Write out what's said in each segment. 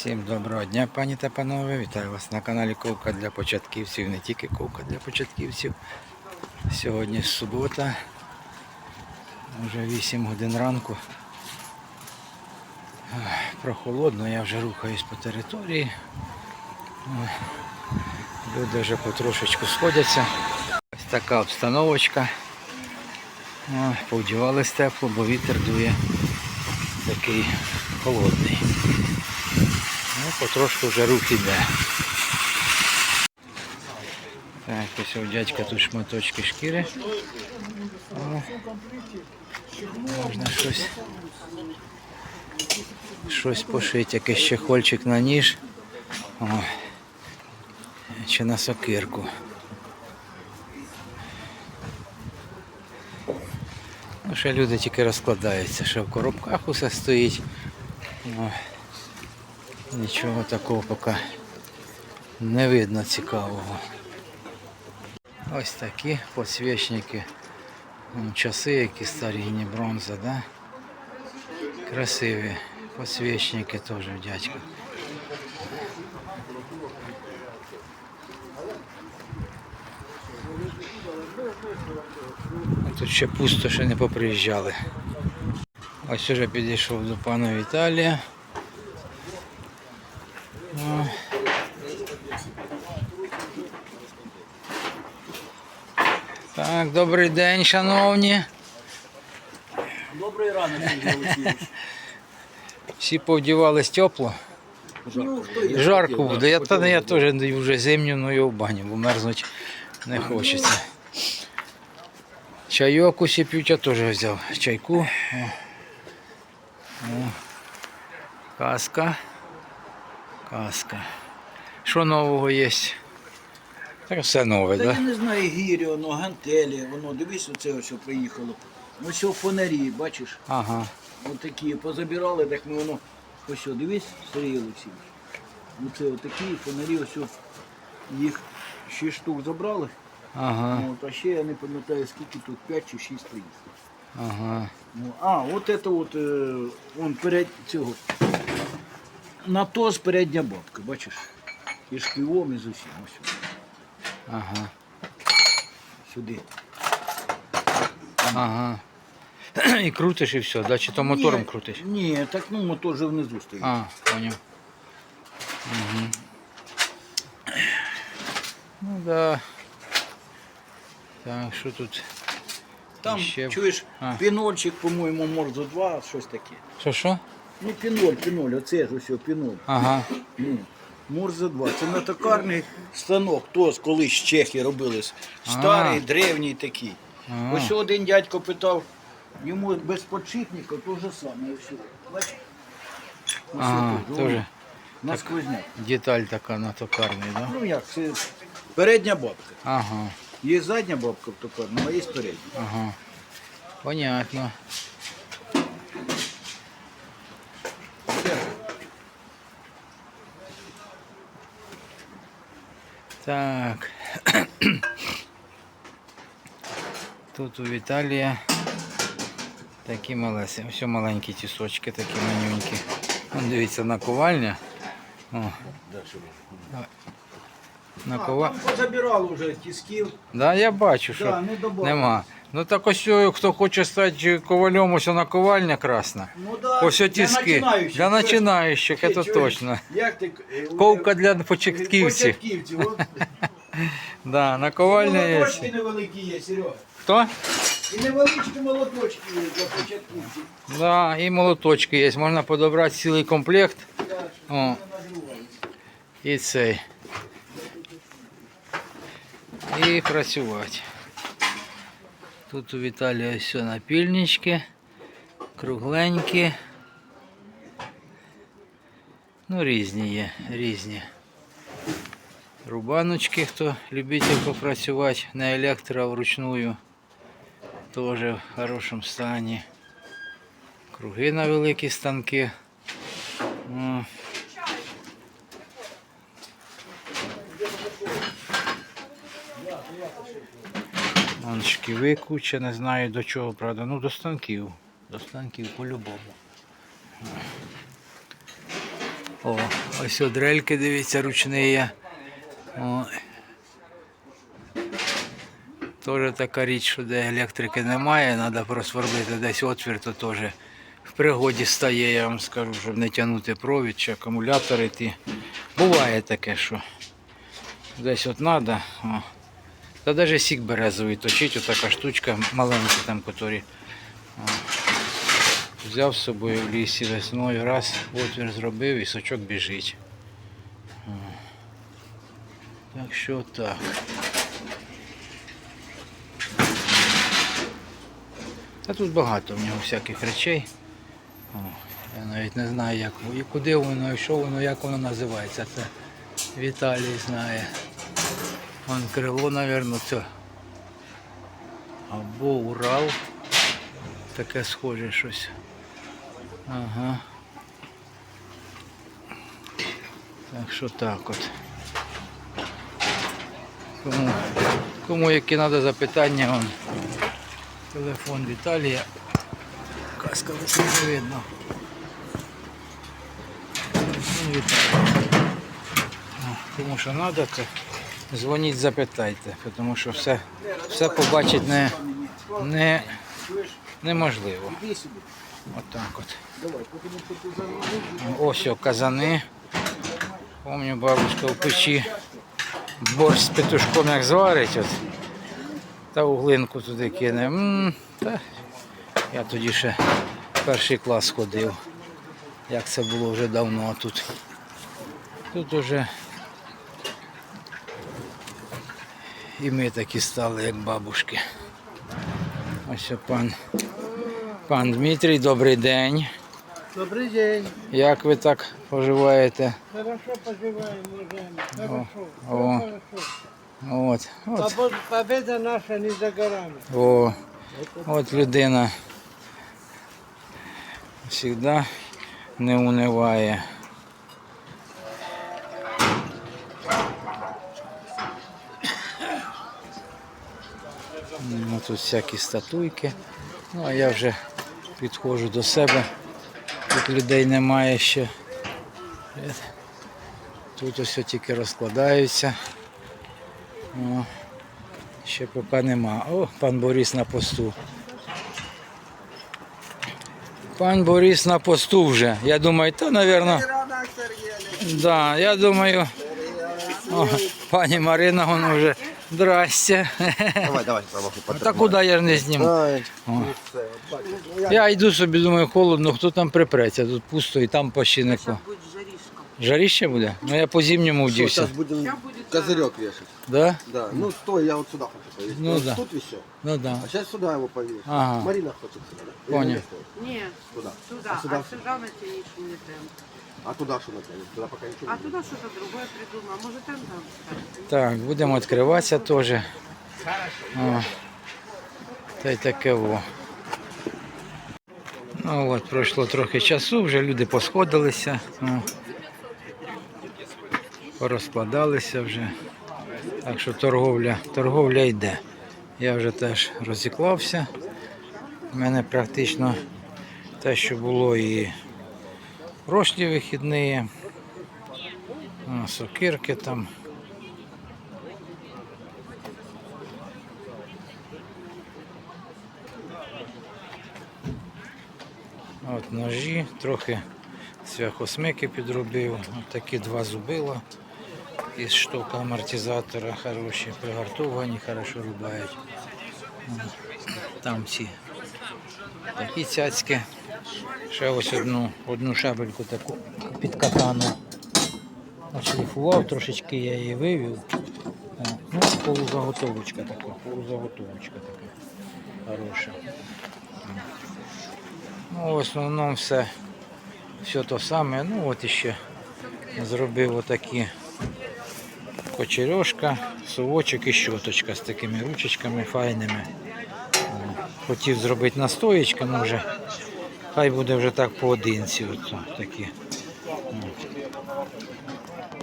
Всім доброго дня, пані та панове. Вітаю вас на каналі Ковка для початківців, не тільки Ковка для початківців. Сьогодні субота, вже 8 годин ранку. Прохолодно, я вже рухаюсь по території. Люди вже потрошечку сходяться. Ось така обстановочка. Повдівались тепло, бо вітер дує такий холодний. Потрошку вже рух іде. Так, ось у дядька тут шматочки шкіри. О, можна щось. Щось пошити, якийсь чехольчик на ніж. О, чи на сокирку. Ну, ще люди тільки розкладаються, що в коробках усе стоїть. О, Нічого такого поки не видно цікавого. Ось такі підсвічники. Вон Часи, які старі не бронза, да? Красиві. Підсвічники теж в дядька. Тут ще пусто, ще не поприїжджали. Ось уже підійшов до пана Віталія. Так, добрий день, шановні. Добрий ранок, Сергій Олексійович. Всі повдівались тепло. Ну, хто є? Жарко буде. Я, та, я теж вже зимню, ну я в баню, бо мерзнуть не хочеться. Чайок усі п'ють, я теж взяв чайку. О. О. Каска. Каска. Що нового є? Так все нове, Та так? я не знаю, гірі, воно, гантелі, воно, дивись, оце ось приїхало. Ось що фонарі, бачиш, Ага. отакі, позабирали, так ми воно, ось що, дивись, Сергій Олексійович. Оце отакі фонарі, ось що, їх 6 штук забрали. Ага. От, а ще я не пам'ятаю, скільки тут, 5 чи 6 приїхало. Ага. Ну, а, от це от, е, он перед цього. На то передня бабка, бачиш? І шпівом, і з усім. Ось Ага. сюди. Ага. І крутиш і все, да? Чи то мотором Ні, крутиш? Ні, так ну мотор же внизу стоїть. А, понял. Угу. Ну да. Так, що тут? Там, ще- чуєш, А. пінольчик, по-моєму, Морзо 2, щось таке. Що що? Ну, піноль, піноль, оце ж ось піноль. Ага. Ну, Морзе 2. Це не токарний станок, то колись чехи робили. Старий, А. древній такий. А. Ось один дядько питав, йому без подшипника то же саме. Бачиш? Ось теж На сквозняк. деталь така на токарний, да? Ну як, це передня бабка. Ага, Є задня бабка в токарному, а є передня. ага. Понятно. Так. Тут у Віталія такі малесі. Все маленькі тісочки, такі манюнькі. Вон дивіться, наковальня. О, накова... Там позабирали вже тисків. Да, я бачу, що Да, не добавили. нема. Ну так ось, о, хто хоче стати ковалем, ось наковальня красна. Ну, да, Ось для тиски. начинаючих. Для починаючих, Ти це чуєш? точно. Як ти... е, Ковка е, для початківців. Початківців. от. Да, наковальня є. Молоточки невеликі є, Серега. Хто? І невеличкі молоточки є для початківців. Да, і молоточки є. Можна подобрати цілий комплект. Так, що О. вони нагріваються. І цей. І працювати. Тут у Віталія все напільнички, кругленькі. Ну, різні є, різні. Рубаночки, хто любитель попрацювати на електро вручную. Теж в хорошому стані. Круги на великі станки. Вон шківи куча, не знаю до чого, правда. Ну до станків. До станків по-любому. О, ось от дрельки, дивіться, ручні. О. Теж така річ, що де електрики немає, треба просверлити десь отвір, то теж в пригоді стає, я вам скажу, щоб не тягнути провід чи акумулятор йти. Буває таке, що десь от треба. Та навіть сік березовий точить, отака штучка маленька там, котрі. Взяв з собою в лісі весною, раз, отвір зробив і сочок біжить. Так що так. Та тут багато в нього всяких речей. Я навіть не знаю, як, і куди воно, і що воно, як воно називається. Це Віталій знає. Вон крило, мабуть, це. Або Урал. Таке схоже щось. Ага. Так що так от. Кому, кому які треба запитання, вон, телефон Віталія. Каска десь не видно. Ну, Віталій. О, Кому що треба, то дзвоніть, запитайте, тому що все, все побачити не, не, неможливо. Отак от. Ось о, казани. Помню, бабушка в печі борщ з петушком як зварить. От. Та углинку туди кине. М, та. Я тоді ще перший клас ходив. Як це було вже давно тут. Тут уже і ми такі стали, як бабушки. Ось о, пан, пан Дмитрій, добрий день. Добрый день. Як ви так поживаєте? Хорошо уважаемый. Хорошо. о. Хорошо. От, от, Победа наша не за горами. о, от людина завжди не униває. Ну, тут всякі статуйки. Ну, а я вже підходжу до себе. Тут людей немає ще. Тут ось тільки розкладаються. О, ще поки нема. О, пан Борис на посту. Пан Борис на посту вже. Я думаю, то, мабуть, да, я думаю, о, пані Марина, вона вже. Здрасте. Давай, давай, помогу Та куди я ж не зніму? Ай, О. все, бачиш, ну я Я йду собі, думаю, холодно, хто там припреться, тут пусто і там почти нікого. будет жаришка. Жаріще буде? Ну я по зимньому Что, вдівся. сейчас будем козырек вешать. Да? Да, ну стой, я вот сюда хочу повесить. Ну Вот да. Тут висел, Ну да. а сейчас сюда его повесить. Ага. Марина хочет сюда. да? Или не? Нет, Туда. сюда. А А сюда? сюда, на теннису не там. А туда что натянет? Туда пока ничего А не туда что-то другое придумал. Может, там там ставить? Так, будемо відкриватися теж. О, Та й таке во. Ну от, пройшло трохи часу, вже люди посходилися. О. Порозкладалися вже. Так що торговля, торговля йде. Я вже теж розіклався. У мене практично те, що було і прошлі вихідні. Сокирки там. От ножі, трохи цвяхосмики підробив. От такі два зубила із штука амортизатора хороші, пригартовані, хорошо рубають. Там ці такі цяцьки. Ще ось одну, одну шабельку таку під катану. Ошліфував, трошечки я її вивів. Ну, полузаготовочка така, полузаготовочка така хороша. Ну, в основному все, все то саме. Ну от іще зробив отакі кочерьошка, совочок і щоточка з такими ручечками файними. Хотів зробити настоєчка, вже хай буде вже так поодинці. От, такі.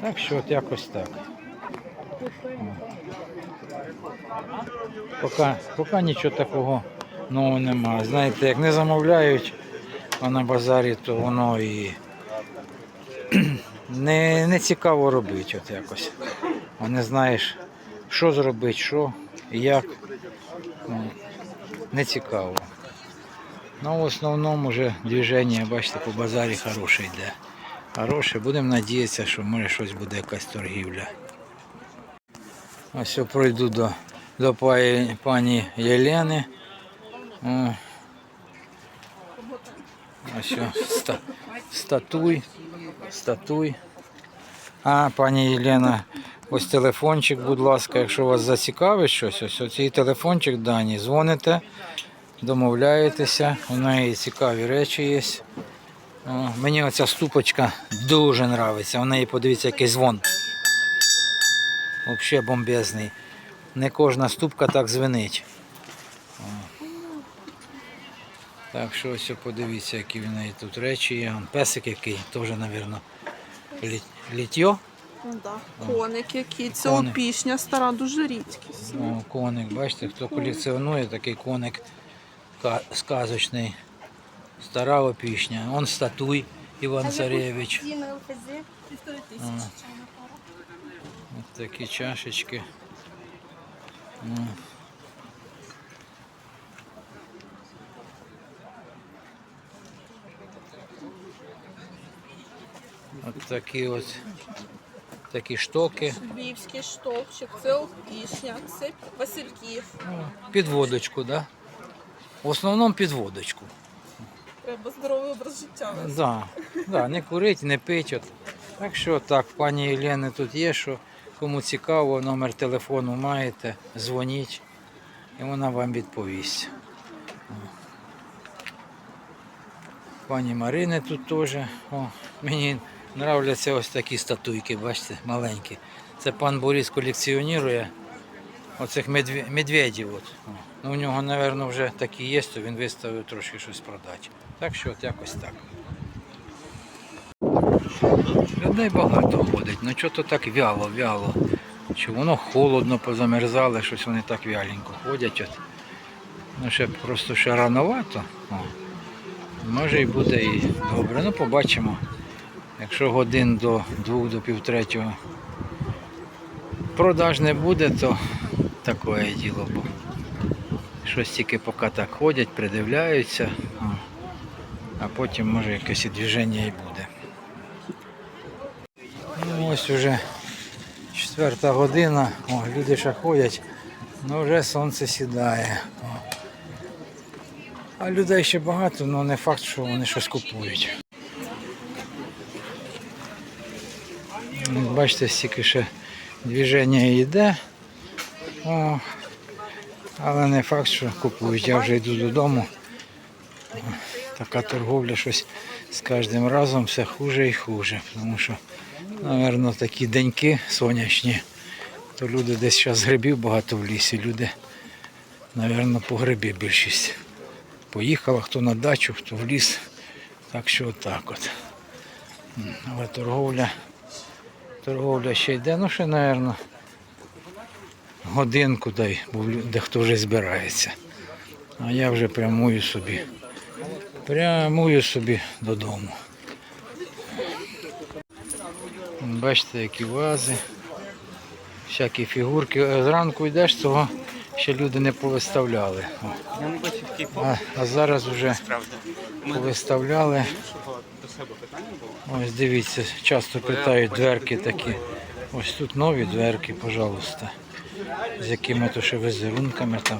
Так що от якось так. Поки, поки нічого такого нового немає. Знаєте, як не замовляють а на базарі, то воно і не, не цікаво робити от якось. О, Не знаєш, що зробити, що і як. Ну, Не цікаво. Ну, в основному вже движення, бачите, по базарі хороше йде. Хороше, будемо надіятися, що може щось буде якась торгівля. Ось я пройду до, до пані Єлени. Ось ста, статуй. Статуй. А, пані Єлена, ось телефончик, будь ласка, якщо вас зацікавить щось, ось оцей телефончик дані, дзвоните, домовляєтеся, у неї цікаві речі є. О, мені оця ступочка дуже подобається. У неї подивіться, який дзвон. Взагалі бомбезний. Не кожна ступка так звенить. О. Так що ось подивіться, які в неї тут речі є. Песик який, теж, мабуть, літьо. Ну да. Коник який. Це Коник. опішня стара, дуже рідкість. О, коник, бачите, хто колекціонує такий коник ка- сказочний. Стара опішня. Он статуй Іван Царевич. О. Ось такі чашечки. О. От такі от такі штоки. Львівський штовчик, це опішня, це Васильків. Під водочку, да? В основному під водочку. Треба здоровий образ життя. Да, да, не курить, не пить. От. Так що так, пані Єлени тут є, що кому цікаво, номер телефону маєте, дзвоніть і вона вам відповість. Пані Марини тут теж. О, мені нравляться ось такі статуйки, бачите, маленькі. Це пан Борис колекціонує оцих медведів. От. Ну, у нього, мабуть, вже такі є, то він виставив трошки щось продати. Так що от якось так. Людей багато ходить, ну чого то так вяло, вяло. Чи воно холодно позамерзало, щось вони так вяленько ходять. От. Ну ще просто ще рановато. О. Може і буде і добре. Ну побачимо. Якщо годин до двох, до півтретього продаж не буде, то таке діло. Бо щось тільки поки так ходять, придивляються, а потім може якесь і движення і буде. Ну, ось уже четверта година, о, люди ще ходять, ну вже сонце сідає. А людей ще багато, але не факт, що вони щось купують. Бачите, стільки ще движення йде. О, але не факт, що купують. Я вже йду додому. Така торговля щось з кожним разом все хуже і хуже. Тому що, мабуть, такі деньки сонячні, то люди десь зараз грибів багато в лісі. Люди, мабуть, по грибі більшість. Поїхала, хто на дачу, хто в ліс. Так що отак от. Але торговля, торговля ще йде, ну ще, мабуть, годинку дай, бо дехто вже збирається. А я вже прямую собі. Прямую собі додому. Бачите, які вази, всякі фігурки. Зранку йдеш, цього ще люди не повиставляли. А, а зараз вже повиставляли. Ось дивіться, часто питають дверки такі. Ось тут нові дверки, пожалуйста. З якими то ще візерунками там.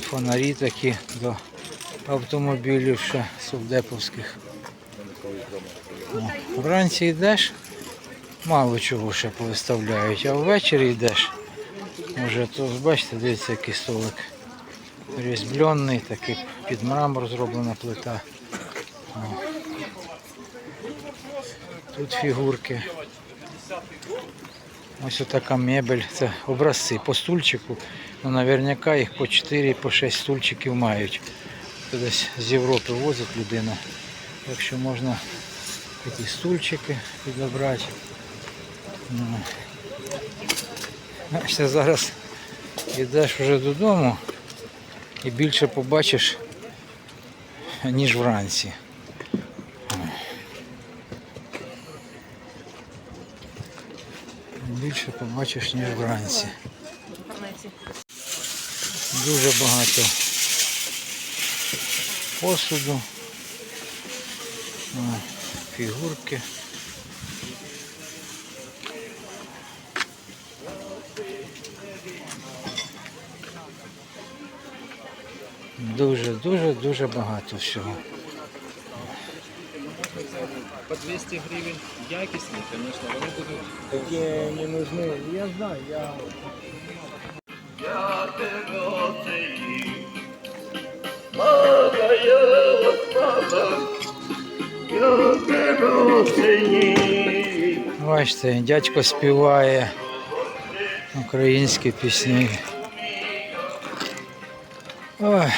Фонарі такі до автомобілів ще совдеповських. Вранці йдеш, мало чого ще повиставляють, а ввечері йдеш. Може, то бачите, дивіться, який столик. Різьблений, такий під мрамор зроблена плита. О. Тут фігурки. Ось така мебель, це образці по стульчику. Ну, наверняка їх по 4 по 6 стульчиків мають. Це десь з Європи возить людина. Так що можна такі стульчики підібрати. Ну. Зараз йдеш вже додому і більше побачиш, ніж вранці. Більше побачиш, ніж вранці. Дуже багато посуду, фігурки. Дуже, дуже, дуже багато всього. По 200 гривень якісні, звісно, вони будуть Такі не нужны. Я знаю, я Бачите, дядько співає українські пісні. Ой.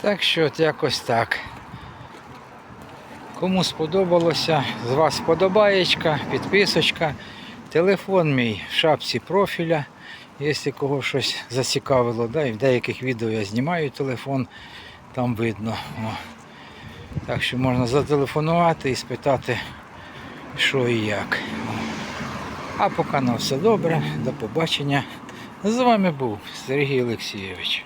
Так що от якось так. Кому сподобалося, з вас сподобаєчка, підписочка. Телефон мій в шапці профіля. Якщо кого щось зацікавило, да, і в деяких відео я знімаю телефон, там видно. О. Так що можна зателефонувати і спитати, що і як. А поки на все добре, до побачення. З вами був Сергій Олексійович.